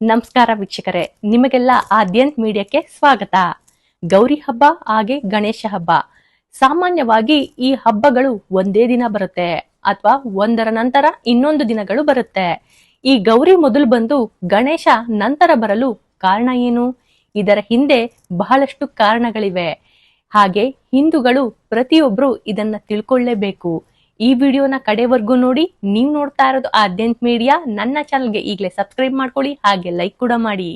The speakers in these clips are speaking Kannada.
ನಮಸ್ಕಾರ ವೀಕ್ಷಕರೇ, ನಿಮಗೆಲ್ಲ ಆದ್ಯಂತ್ ಮೀಡಿಯಾಕ್ಕೆ ಸ್ವಾಗತ. ಗೌರಿ ಹಬ್ಬ ಹಾಗೆ ಗಣೇಶ ಹಬ್ಬ. ಸಾಮಾನ್ಯವಾಗಿ ಈ ಹಬ್ಬಗಳು ಒಂದೇ ದಿನ ಬರುತ್ತೆ ಅಥವಾ ಒಂದರ ನಂತರ ಇನ್ನೊಂದು ದಿನಗಳು ಬರುತ್ತೆ. ಈ ಗೌರಿ ಮೊದಲು ಬಂದು ಗಣೇಶ ನಂತರ ಬರಲು ಕಾರಣ ಏನು? ಇದರ ಹಿಂದೆ ಬಹಳಷ್ಟು ಕಾರಣಗಳಿವೆ. ಹಾಗೆ ಹಿಂದೂಗಳು ಪ್ರತಿಯೊಬ್ಬರು ಇದನ್ನ ತಿಳ್ಕೊಳ್ಳೇಬೇಕು. ಈ ವಿಡಿಯೋನ ಕಡೆವರೆಗೂ ನೋಡಿ, ನೀವು ನೋಡ್ತಾ ಇರೋದು ಆದ್ಯಂತ್ ಮೀಡಿಯಾ. ನನ್ನ ಚಾನಲ್ಗೆ ಈಗಲೇ ಸಬ್ಸ್ಕ್ರೈಬ್ ಮಾಡ್ಕೊಳ್ಳಿ, ಹಾಗೆ ಲೈಕ್ ಕೂಡ ಮಾಡಿ.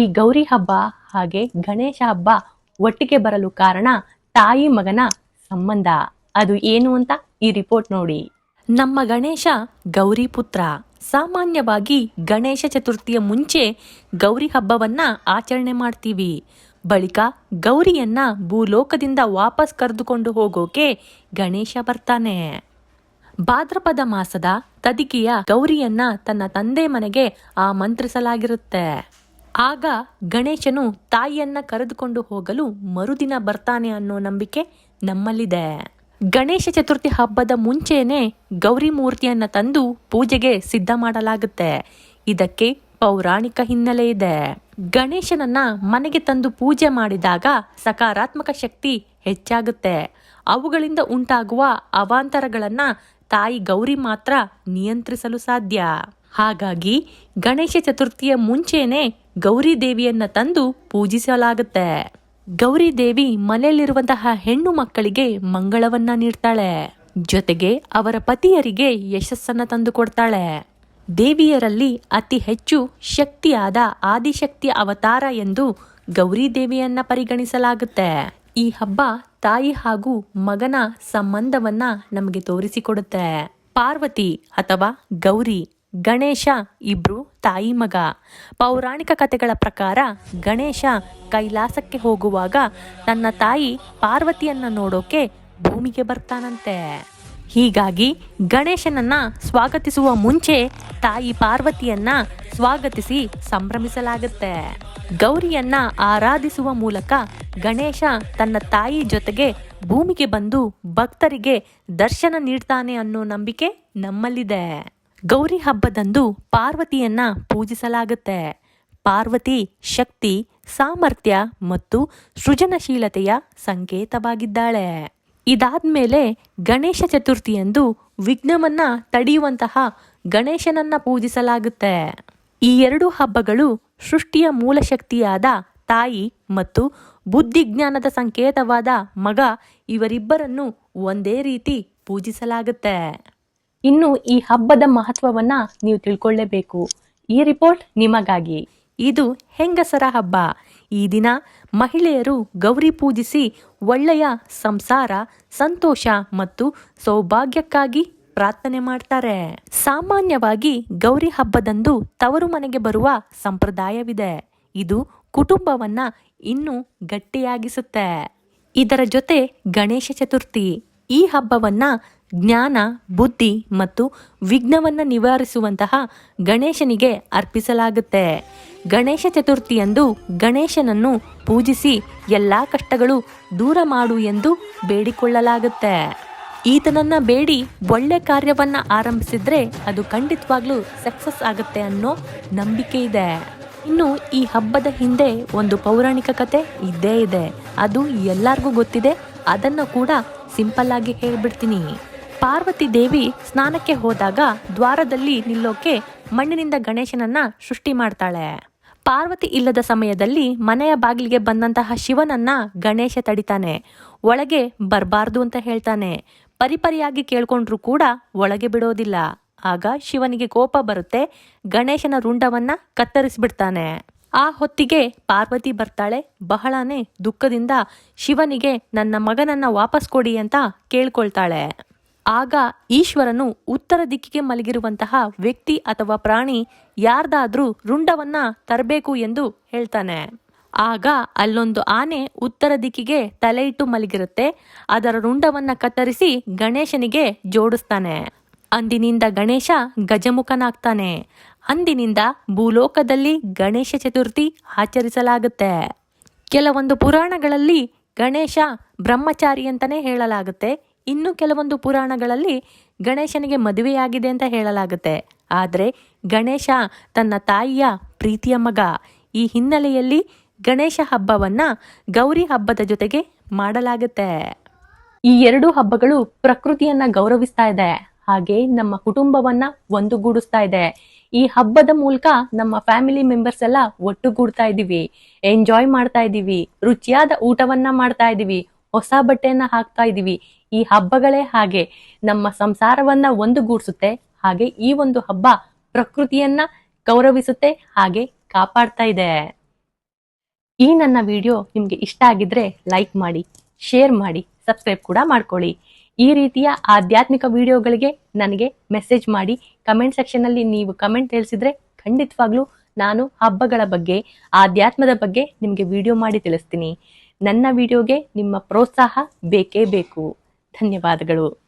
ಈ ಗೌರಿ ಹಬ್ಬ ಹಾಗೆ ಗಣೇಶ ಹಬ್ಬ ಒಟ್ಟಿಗೆ ಬರಲು ಕಾರಣ ತಾಯಿ ಮಗನ ಸಂಬಂಧ. ಅದು ಏನು ಅಂತ ಈ ರಿಪೋರ್ಟ್ ನೋಡಿ. ನಮ್ಮ ಗಣೇಶ ಗೌರಿ ಪುತ್ರ. ಸಾಮಾನ್ಯವಾಗಿ ಗಣೇಶ ಚತುರ್ಥಿಯ ಮುಂಚೆ ಗೌರಿ ಹಬ್ಬವನ್ನ ಆಚರಣೆ ಮಾಡ್ತೀವಿ. ಬಳಿಕ ಗೌರಿಯನ್ನ ಭೂಲೋಕದಿಂದ ವಾಪಸ್ ಕರೆದುಕೊಂಡು ಹೋಗೋಕೆ ಗಣೇಶ ಬರ್ತಾನೆ. ಭಾದ್ರಪದ ಮಾಸದ ತದಿಕೆಯ ಗೌರಿಯನ್ನ ತನ್ನ ತಂದೆ ಮನೆಗೆ ಆಮಂತ್ರಿಸಲಾಗಿರುತ್ತೆ. ಆಗ ಗಣೇಶನು ತಾಯಿಯನ್ನ ಕರೆದುಕೊಂಡು ಹೋಗಲು ಮರುದಿನ ಬರ್ತಾನೆ ಅನ್ನೋ ನಂಬಿಕೆ ನಮ್ಮಲ್ಲಿದೆ. ಗಣೇಶ ಚತುರ್ಥಿ ಹಬ್ಬದ ಮುಂಚೆನೆ ಗೌರಿ ಮೂರ್ತಿಯನ್ನ ತಂದು ಪೂಜೆಗೆ ಸಿದ್ಧ ಮಾಡಲಾಗುತ್ತೆ. ಇದಕ್ಕೆ ಪೌರಾಣಿಕ ಹಿನ್ನೆಲೆ ಇದೆ. ಗಣೇಶನನ್ನ ಮನೆಗೆ ತಂದು ಪೂಜೆ ಮಾಡಿದಾಗ ಸಕಾರಾತ್ಮಕ ಶಕ್ತಿ ಹೆಚ್ಚಾಗುತ್ತೆ. ಅವುಗಳಿಂದ ಉಂಟಾಗುವ ಅವಾಂತರಗಳನ್ನ ತಾಯಿ ಗೌರಿ ಮಾತ್ರ ನಿಯಂತ್ರಿಸಲು ಸಾಧ್ಯ. ಹಾಗಾಗಿ ಗಣೇಶ ಚತುರ್ಥಿಯ ಮುಂಚೆನೆ ಗೌರಿ ದೇವಿಯನ್ನ ತಂದು ಪೂಜಿಸಲಾಗುತ್ತೆ. ಗೌರಿ ದೇವಿ ಮನೆಯಲ್ಲಿರುವಂತಹ ಹೆಣ್ಣು ಮಕ್ಕಳಿಗೆ ಮಂಗಳವನ್ನ ನೀಡ್ತಾಳೆ. ಜೊತೆಗೆ ಅವರ ಪತಿಯರಿಗೆ ಯಶಸ್ಸನ್ನ ತಂದುಕೊಡ್ತಾಳೆ ದೇವಿಯರಲ್ಲಿ ಅತಿ ಹೆಚ್ಚು ಶಕ್ತಿಯಾದ ಆದಿಶಕ್ತಿಯ ಅವತಾರ ಎಂದು ಗೌರಿ ದೇವಿಯನ್ನ ಪರಿಗಣಿಸಲಾಗುತ್ತೆ. ಈ ಹಬ್ಬ ತಾಯಿ ಹಾಗೂ ಮಗನ ಸಂಬಂಧವನ್ನ ನಮಗೆ ತೋರಿಸಿಕೊಡುತ್ತೆ. ಪಾರ್ವತಿ ಅಥವಾ ಗೌರಿ, ಗಣೇಶ ಇಬ್ರು ತಾಯಿ ಮಗ. ಪೌರಾಣಿಕ ಕಥೆಗಳ ಪ್ರಕಾರ ಗಣೇಶ ಕೈಲಾಸಕ್ಕೆ ಹೋಗುವಾಗ ತನ್ನ ತಾಯಿ ಪಾರ್ವತಿಯನ್ನ ನೋಡೋಕೆ ಭೂಮಿಗೆ ಬರ್ತಾನಂತೆ. ಹೀಗಾಗಿ ಗಣೇಶನನ್ನ ಸ್ವಾಗತಿಸುವ ಮುಂಚೆ ತಾಯಿ ಪಾರ್ವತಿಯನ್ನ ಸ್ವಾಗತಿಸಿ ಸಂಭ್ರಮಿಸಲಾಗುತ್ತೆ. ಗೌರಿಯನ್ನ ಆರಾಧಿಸುವ ಮೂಲಕ ಗಣೇಶ ತನ್ನ ತಾಯಿ ಜೊತೆಗೆ ಭೂಮಿಗೆ ಬಂದು ಭಕ್ತರಿಗೆ ದರ್ಶನ ನೀಡ್ತಾನೆ ಅನ್ನೋ ನಂಬಿಕೆ ನಮ್ಮಲ್ಲಿದೆ. ಗೌರಿ ಹಬ್ಬದಂದು ಪಾರ್ವತಿಯನ್ನ ಪೂಜಿಸಲಾಗುತ್ತೆ. ಪಾರ್ವತಿ ಶಕ್ತಿ, ಸಾಮರ್ಥ್ಯ ಮತ್ತು ಸೃಜನಶೀಲತೆಯ ಸಂಕೇತವಾಗಿದ್ದಾಳೆ. ಇದಾದ್ಮೇಲೆ ಗಣೇಶ ಚತುರ್ಥಿಯಂದು ವಿಘ್ನವನ್ನು ತಡೆಯುವಂತಹ ಗಣೇಶನನ್ನ ಪೂಜಿಸಲಾಗುತ್ತೆ. ಈ ಎರಡು ಹಬ್ಬಗಳು ಸೃಷ್ಟಿಯ ಮೂಲ ಶಕ್ತಿಯಾದ ತಾಯಿ ಮತ್ತು ಬುದ್ಧಿಜ್ಞಾನದ ಸಂಕೇತವಾದ ಮಗ ಇವರಿಬ್ಬರನ್ನು ಒಂದೇ ರೀತಿ ಪೂಜಿಸಲಾಗುತ್ತೆ. ಇನ್ನು ಈ ಹಬ್ಬದ ಮಹತ್ವವನ್ನ ನೀವು ತಿಳ್ಕೊಳ್ಳೇಬೇಕು. ಈ ರಿಪೋರ್ಟ್ ನಿಮಗಾಗಿ. ಇದು ಹೆಂಗಸರ ಹಬ್ಬ. ಈ ದಿನ ಮಹಿಳೆಯರು ಗೌರಿ ಪೂಜಿಸಿ ಒಳ್ಳೆಯ ಸಂಸಾರ, ಸಂತೋಷ ಮತ್ತು ಸೌಭಾಗ್ಯಕ್ಕಾಗಿ ಪ್ರಾರ್ಥನೆ ಮಾಡ್ತಾರೆ. ಸಾಮಾನ್ಯವಾಗಿ ಗೌರಿ ಹಬ್ಬದಂದು ತವರು ಮನೆಗೆ ಬರುವ ಸಂಪ್ರದಾಯವಿದೆ. ಇದು ಕುಟುಂಬವನ್ನ ಇನ್ನೂ ಗಟ್ಟಿಯಾಗಿಸುತ್ತೆ. ಇದರ ಜೊತೆ ಗಣೇಶ ಚತುರ್ಥಿ. ಈ ಹಬ್ಬವನ್ನ ಜ್ಞಾನ, ಬುದ್ಧಿ ಮತ್ತು ವಿಘ್ನವನ್ನ ನಿವಾರಿಸುವಂತಹ ಗಣೇಶನಿಗೆ ಅರ್ಪಿಸಲಾಗುತ್ತೆ. ಗಣೇಶ ಚತುರ್ಥಿಯಂದು ಗಣೇಶನನ್ನು ಪೂಜಿಸಿ ಎಲ್ಲ ಕಷ್ಟಗಳು ದೂರ ಮಾಡು ಎಂದು ಬೇಡಿಕೊಳ್ಳಲಾಗುತ್ತೆ. ಈತನನ್ನ ಬೇಡಿ ಒಳ್ಳೆ ಕಾರ್ಯವನ್ನ ಆರಂಭಿಸಿದ್ರೆ ಅದು ಖಂಡಿತವಾಗ್ಲೂ ಸಕ್ಸಸ್ ಆಗುತ್ತೆ ಅನ್ನೋ ನಂಬಿಕೆ ಇದೆ. ಇನ್ನು ಈ ಹಬ್ಬದ ಹಿಂದೆ ಒಂದು ಪೌರಾಣಿಕ ಕತೆ ಇದ್ದೇ ಇದೆ. ಅದು ಎಲ್ಲರಿಗೂ ಗೊತ್ತಿದೆ. ಅದನ್ನ ಕೂಡ ಸಿಂಪಲ್ ಆಗಿ ಹೇಳ್ಬಿಡ್ತೀನಿ. ಪಾರ್ವತಿ ದೇವಿ ಸ್ನಾನಕ್ಕೆ ಹೋದಾಗ ದ್ವಾರದಲ್ಲಿ ನಿಲ್ಲೋಕೆ ಮಣ್ಣಿನಿಂದ ಗಣೇಶನನ್ನ ಸೃಷ್ಟಿ ಮಾಡ್ತಾಳೆ. ಪಾರ್ವತಿ ಇಲ್ಲದ ಸಮಯದಲ್ಲಿ ಮನೆಯ ಬಾಗಿಲಿಗೆ ಬಂದಂತಹ ಶಿವನನ್ನ ಗಣೇಶ ತಡಿತಾನೆ. ಒಳಗೆ ಬರಬಾರ್ದು ಅಂತ ಹೇಳ್ತಾನೆ. ಪರಿಪರಿಯಾಗಿ ಕೇಳ್ಕೊಂಡ್ರು ಕೂಡ ಒಳಗೆ ಬಿಡೋದಿಲ್ಲ. ಆಗ ಶಿವನಿಗೆ ಕೋಪ ಬರುತ್ತೆ, ಗಣೇಶನ ರುಂಡವನ್ನ ಕತ್ತರಿಸ್ಬಿಡ್ತಾನೆ. ಆ ಹೊತ್ತಿಗೆ ಪಾರ್ವತಿ ಬರ್ತಾಳೆ, ಬಹಳನೇ ದುಃಖದಿಂದ ಶಿವನಿಗೆ ನನ್ನ ಮಗನನ್ನ ವಾಪಸ್ ಕೊಡಿ ಅಂತ ಕೇಳ್ಕೊಳ್ತಾಳೆ. ಆಗ ಈಶ್ವರನು ಉತ್ತರ ದಿಕ್ಕಿಗೆ ಮಲಗಿರುವಂತಹ ವ್ಯಕ್ತಿ ಅಥವಾ ಪ್ರಾಣಿ ಯಾರ್ದಾದ್ರೂ ರುಂಡವನ್ನ ತರಬೇಕು ಎಂದು ಹೇಳ್ತಾನೆ. ಆಗ ಅಲ್ಲೊಂದು ಆನೆ ಉತ್ತರ ದಿಕ್ಕಿಗೆ ತಲೆ ಮಲಗಿರುತ್ತೆ. ಅದರ ರುಂಡವನ್ನ ಕತ್ತರಿಸಿ ಗಣೇಶನಿಗೆ ಜೋಡಿಸ್ತಾನೆ. ಅಂದಿನಿಂದ ಗಣೇಶ ಗಜಮುಖನಾಗ್ತಾನೆ. ಅಂದಿನಿಂದ ಭೂಲೋಕದಲ್ಲಿ ಗಣೇಶ ಚತುರ್ಥಿ ಆಚರಿಸಲಾಗುತ್ತೆ. ಕೆಲವೊಂದು ಪುರಾಣಗಳಲ್ಲಿ ಗಣೇಶ ಬ್ರಹ್ಮಚಾರಿ ಅಂತಲೇ ಹೇಳಲಾಗುತ್ತೆ. ಇನ್ನು ಕೆಲವೊಂದು ಪುರಾಣಗಳಲ್ಲಿ ಗಣೇಶನಿಗೆ ಮದುವೆಯಾಗಿದೆ ಅಂತ ಹೇಳಲಾಗುತ್ತೆ. ಆದರೆ ಗಣೇಶ ತನ್ನ ತಾಯಿಯ ಪ್ರೀತಿಯ ಮಗ. ಈ ಹಿನ್ನೆಲೆಯಲ್ಲಿ ಗಣೇಶ ಹಬ್ಬವನ್ನ ಗೌರಿ ಹಬ್ಬದ ಜೊತೆಗೆ ಮಾಡಲಾಗುತ್ತೆ. ಈ ಎರಡು ಹಬ್ಬಗಳು ಪ್ರಕೃತಿಯನ್ನ ಗೌರವಿಸ್ತಾ ಇದೆ. ಹಾಗೆ ನಮ್ಮ ಕುಟುಂಬವನ್ನ ಒಂದುಗೂಡಿಸ್ತಾ ಇದೆ. ಈ ಹಬ್ಬದ ಮೂಲಕ ನಮ್ಮ ಫ್ಯಾಮಿಲಿ ಮೆಂಬರ್ಸ್ ಎಲ್ಲ ಒಟ್ಟುಗೂಡ್ತಾ ಇದೀವಿ. ಎಂಜಾಯ್ ಮಾಡ್ತಾ ಇದೀವಿ. ರುಚಿಯಾದ ಊಟವನ್ನ ಮಾಡ್ತಾ ಇದೀವಿ. ಹೊಸ ಬಟ್ಟೆಯನ್ನ ಹಾಕ್ತಾ ಇದೀವಿ. ಈ ಹಬ್ಬಗಳೇ ಹಾಗೆ ನಮ್ಮ ಸಂಸಾರವನ್ನ ಒಂದುಗೂಡಿಸುತ್ತೆ, ಹಾಗೆ ಈ ಒಂದು ಹಬ್ಬ ಪ್ರಕೃತಿಯನ್ನ ಗೌರವಿಸುತ್ತೆ, ಹಾಗೆ ಕಾಪಾಡ್ತಾ ಇದೆ. ಈ ನನ್ನ ವಿಡಿಯೋ ನಿಮ್ಗೆ ಇಷ್ಟ ಆಗಿದ್ರೆ ಲೈಕ್ ಮಾಡಿ, ಶೇರ್ ಮಾಡಿ, ಸಬ್ಸ್ಕ್ರೈಬ್ ಕೂಡ ಮಾಡ್ಕೊಳ್ಳಿ. ಈ ರೀತಿಯ ಆಧ್ಯಾತ್ಮಿಕ ವಿಡಿಯೋಗಳಿಗೆ ನನಗೆ ಮೆಸೇಜ್ ಮಾಡಿ, ಕಮೆಂಟ್ ಸೆಕ್ಷನ್ ಅಲ್ಲಿ ನೀವು ಕಮೆಂಟ್ ತಿಳಿಸಿದ್ರೆ ಖಂಡಿತವಾಗ್ಲೂ ನಾನು ಹಬ್ಬಗಳ ಬಗ್ಗೆ, ಆಧ್ಯಾತ್ಮದ ಬಗ್ಗೆ ನಿಮಗೆ ವಿಡಿಯೋ ಮಾಡಿ ತಿಳಿಸ್ತೀನಿ. ನನ್ನ ವಿಡಿಯೋಗೆ ನಿಮ್ಮ ಪ್ರೋತ್ಸಾಹ ಬೇಕೇ ಬೇಕು. ಧನ್ಯವಾದಗಳು.